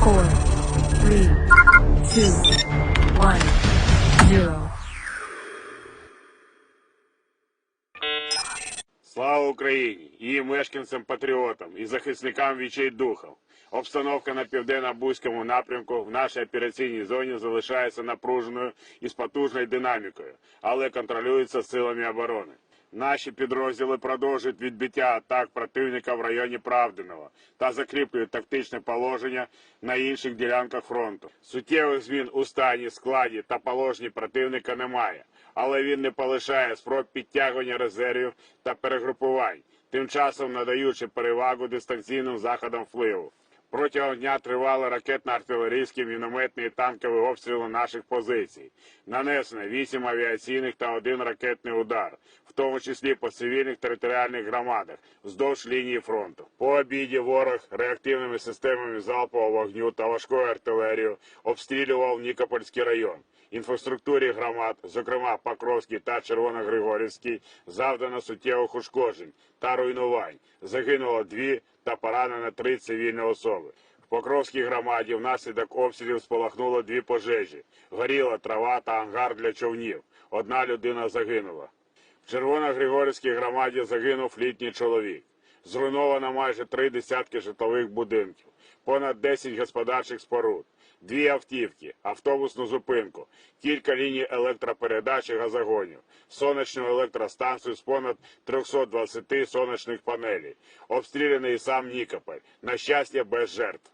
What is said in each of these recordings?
four, three, two, one, zero. Слава Україні! Її мешканцям, патріотам і захисникам відчайдухів. Обстановка на південно-бузькому напрямку в нашій операційній зоні залишається напруженою і з потужною динамікою, але контролюється силами оборони. Наші підрозділи продовжують відбиття атак противника в районі Правдиного та закріплюють тактичне положення на інших ділянках фронту. Суттєвих змін у стані, складі та положенні противника немає, але він не полишає спроб підтягування резервів та перегрупувань, тим часом надаючи перевагу дистанційним заходам впливу. Протягом дня тривали ракетно-артилерійські, мінометні і танкові обстріли наших позицій. Нанесено 8 авіаційних та один ракетний удар, в тому числі по цивільних територіальних громадах вздовж лінії фронту. По обіді ворог реактивними системами залпового вогню та важкою артилерією обстрілював Нікопольський район. Інфраструктурі громад, зокрема Покровський та Червоногригорівський, завдано суттєвих ушкоджень та руйнувань. Загинуло дві та поранено три цивільні особи. В Покровській громаді внаслідок обстрілів спалахнуло дві пожежі. Горіла трава та ангар для човнів. Одна людина загинула. В Червоногригорівській громаді загинув літній чоловік. Зруйновано майже три десятки житлових будинків, понад 10 господарчих споруд, дві автівки, автобусну зупинку, кілька ліній електропередач і газогонів, сонячну електростанцію з понад 320 сонячних панелей, обстріляний сам Нікополь, на щастя, без жертв.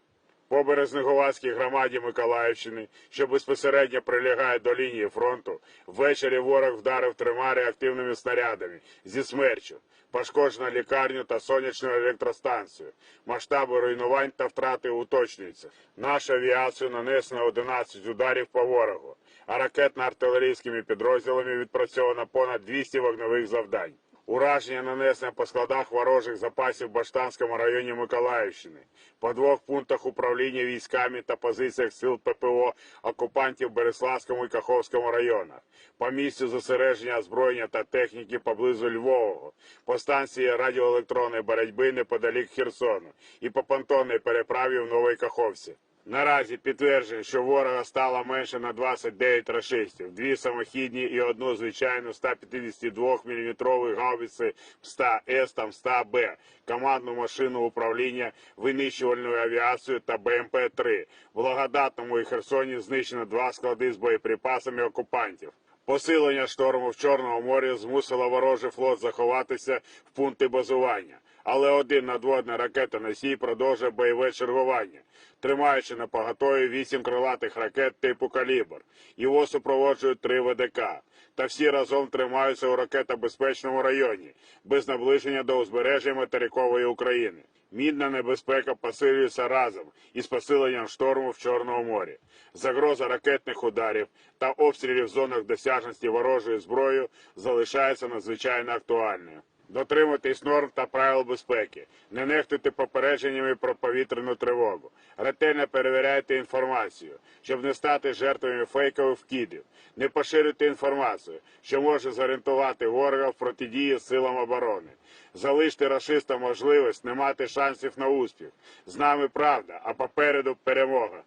По Березнеговацькій громаді Миколаївщини, що безпосередньо прилягає до лінії фронту, ввечері ворог вдарив трьома реактивними снарядами зі смерчу. Пошкоджено лікарню та сонячну електростанцію. Масштаби руйнувань та втрати уточнюються. Нашу авіацію нанесено 11 ударів по ворогу, а ракетно-артилерійськими підрозділами відпрацьовано понад 200 вогневих завдань. Ураження нанесено по складах ворожих запасів в Баштанському районі Миколаївщини, по двох пунктах управління військами та позиціях сил ППО окупантів Береславському і Каховському районах, по місцю зосередження озброєння та техніки поблизу Львового, по станції радіоелектронної боротьби неподалік Херсону і по понтонній переправі в Новій Каховці. Наразі підтверджує, що ворога стало менше на 29 рашистів, дві самохідні і одну звичайну 152 мм гаубиці ПСТА-С та ПСТА-Б, командну машину управління винищувальною авіацією та БМП-3. В Благодатному і Херсоні знищено два склади з боєприпасами окупантів. Посилення шторму в Чорному морі змусило ворожий флот заховатися в пункти базування. Але один надводний ракетоносій продовжує бойове чергування, тримаючи на поготові вісім крилатих ракет типу «Калібр». Його супроводжують три ВДК. Та всі разом тримаються у ракетобезпечному районі, без наближення до узбережжя материкової України. Мінна небезпека посилюється разом із посиленням шторму в Чорному морі. Загроза ракетних ударів та обстрілів в зонах досяжності ворожої зброї залишається надзвичайно актуальною. Дотримуйтесь норм та правил безпеки, не нехтуйте попередженнями про повітряну тривогу, ретельно перевіряйте інформацію, щоб не стати жертвами фейкових вкидів, не поширюйте інформацію, що може зорієнтувати ворога в протидії силам оборони. Залиште рашистам можливість не мати шансів на успіх. З нами правда, а попереду перемога.